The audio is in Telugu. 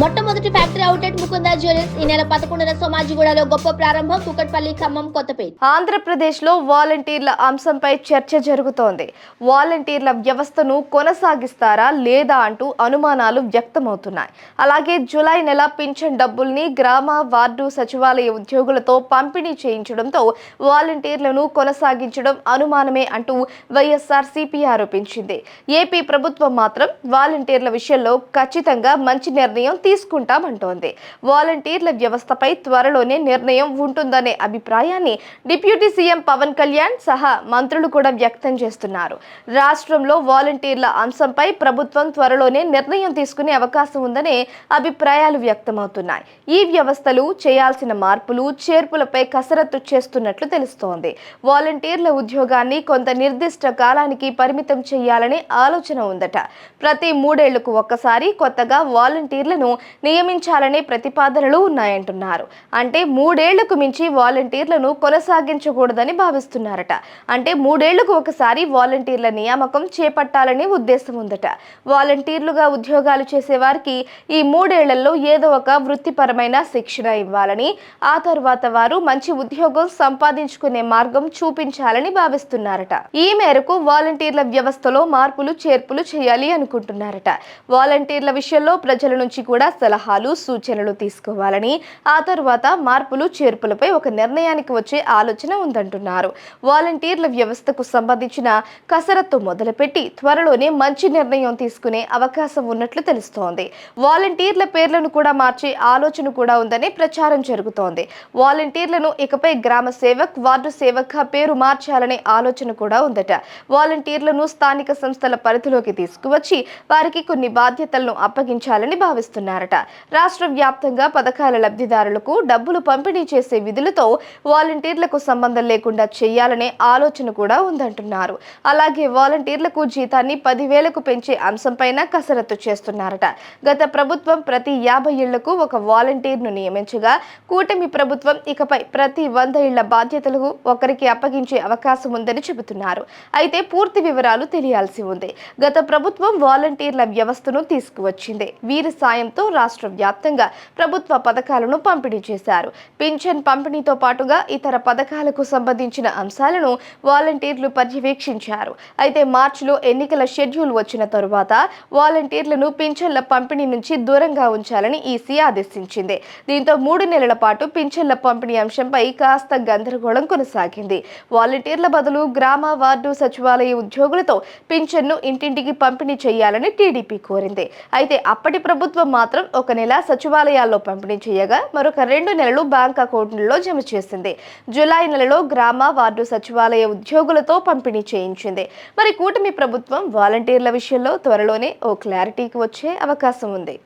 మొట్టమొదటి ఫ్యాక్టరీ అవుట్లెట్ ముకుందా జ్యువెలర్స్ ఈ నెల పదకొండున సోమాజిగూడలో గొప్ప ప్రారంభం కుకట్పల్లి ఖమ్మం కొత్తపేట. ఆంధ్రప్రదేశ్లో వాలంటీర్ల అంశంపై చర్చ జరుగుతోంది. వాలంటీర్ల వ్యవస్థను కొనసాగిస్తారా లేదా అంటూ అనుమానాలు వ్యక్తమవుతున్నాయి. అలాగే జూలై నెల పింఛన్ డబ్బుల్ని గ్రామ వార్డు సచివాలయ ఉద్యోగులతో పంపిణీ చేయించడంతో వాలంటీర్లను కొనసాగించడం అనుమానమే అంటూ వైఎస్ఆర్ సిపి ఆరోపించింది. ఏపీ ప్రభుత్వం మాత్రం వాలంటీర్ల విషయంలో ఖచ్చితంగా మంచి నిర్ణయం తీసుకుంటామంటోంది. వాలంటీర్ల వ్యవస్థపై త్వరలోనే నిర్ణయం ఉంటుందనే అభిప్రాయాన్ని డిప్యూటీ సీఎం పవన్ కళ్యాణ్ సహా మంత్రులు కూడా వ్యక్తం చేస్తున్నారు. రాష్ట్రంలో వాలంటీర్ల అంశంపై ప్రభుత్వం త్వరలోనే నిర్ణయం తీసుకునే అవకాశం ఉందనే అభిప్రాయాలు వ్యక్తమవుతున్నాయి. ఈ వ్యవస్థలు చేయాల్సిన మార్పులు చేర్పులపై కసరత్తు చేస్తున్నట్లు తెలుస్తోంది. వాలంటీర్ల ఉద్యోగాన్ని కొంత నిర్దిష్ట కాలానికి పరిమితం చేయాలనే ఆలోచన ఉందట. ప్రతి మూడేళ్ళకు ఒక్కసారి కొత్తగా వాలంటీర్లను నియమించాలనే ప్రతిపాదనలు ఉన్నాయంటున్నారు. అంటే మూడేళ్ళకు మించి వాలంటీర్లను కొనసాగించకూడదని భావిస్తున్నారట. అంటే మూడేళ్ళకు ఒకసారి వాలంటీర్ల నియామకం చేపట్టాలనే ఉద్దేశం ఉందట. వాలంటీర్లుగా ఉద్యోగాలు చేసేవారికి ఈ మూడేళ్ళలో ఏదో ఒక వృత్తిపరమైన శిక్షణ ఇవ్వాలని ఆ తర్వాత వారు మంచి ఉద్యోగం సంపాదించుకునే మార్గం చూపించాలని భావిస్తున్నారట. ఈ మేరకు వాలంటీర్ల వ్యవస్థలో మార్పులు చేర్పులు చేయాలి అనుకుంటున్నారట. వాలంటీర్ల విషయంలో ప్రజల నుంచి కూడా సలహాలు సూచనలు తీసుకోవాలని ఆ తర్వాత మార్పులు చేర్పులపై ఒక నిర్ణయానికి వచ్చే ఆలోచన ఉందంటున్నారు. వాలంటీర్ల వ్యవస్థకు సంబంధించిన కసరత్తు మొదలుపెట్టి త్వరలోనే మంచి నిర్ణయం తీసుకునే అవకాశం ఉన్నట్లు తెలుస్తోంది. వాలంటీర్ల పేర్లను కూడా మార్చే ఆలోచన కూడా ఉందని ప్రచారం జరుగుతోంది. వాలంటీర్లను ఇకపై గ్రామ సేవక్ వార్డు సేవక్ పేరు మార్చాలనే ఆలోచన కూడా ఉందట. వాలంటీర్లను స్థానిక సంస్థల పరిధిలోకి తీసుకువచ్చి వారికి కొన్ని బాధ్యతలను అప్పగించాలని భావిస్తున్నారట రాష్ట్ర వ్యాప్తంగా పథకాల లబ్ధిదారులకు డబ్బులు పంపిణీ చేసే విధులతో వాలంటీర్లకు సంబంధం లేకుండా చేయాలనే ఆలోచన కూడా ఉందంటున్నారు. అలాగే వాలంటీర్లకు జీతాన్ని పదివేలకు పెంచే అంశంపైన కసరత్తు చేస్తున్నారట. గత ప్రభుత్వం ప్రతి యాభై ఏళ్ళకు ఒక వాలంటీర్ను నియమించగా కూటమి ప్రభుత్వం ఇకపై ప్రతి వంద ఇళ్ళ బాధ్యతలకు ఒకరికి అప్పగించే అవకాశం ఉందని చెబుతున్నారు. అయితే పూర్తి వివరాలు తెలియాల్సి ఉంది. గత ప్రభుత్వం వాలంటీర్ల వ్యవస్థను తీసుకువచ్చింది. వీరి సాయంతో రాష్ట్ర వ్యాప్తంగా ప్రభుత్వ పథకాలను పంపిణీ చేశారు. పింఛన్ పంపిణీతో పాటుగా ఇతర పథకాలకు సంబంధించిన అంశాలను వాలంటీర్లు పర్యవేక్షించారు. అయితే మార్చిలో ఎన్నికల షెడ్యూల్ వచ్చిన తరువాత వాలంటీర్లను పింఛన్ల పంపిణీ నుంచి దూరంగా ఉంచాలని ఈసీ ఆదేశించింది. దీంతో మూడు నెలల పాటు పింఛన్ల పంపిణీ అంశంపై కాస్త గందరగోళం కొనసాగింది. వాలంటీర్ల బదులు గ్రామ వార్డు సచివాలయ ఉద్యోగులతో పింఛన్ను ఇంటింటికి పంపిణీ చేయాలని టీడీపీ కోరింది. అయితే అప్పటి ప్రభుత్వం మాత్రం ఒక నెల సచివాలయాల్లో పంపిణీ చేయగా మరొక రెండు నెలలు బ్యాంక్ అకౌంట్లలో జమ చేసింది. జూలై నెలలో గ్రామ వార్డు సచివాలయ ఉద్యోగులతో పంపిణీ చేయించింది. మరి కూటమి ప్రభుత్వం వాలంటీర్ల విషయంలో త్వరలోనే ఓ క్లారిటీకి వచ్చే అవకాశం ఉంది.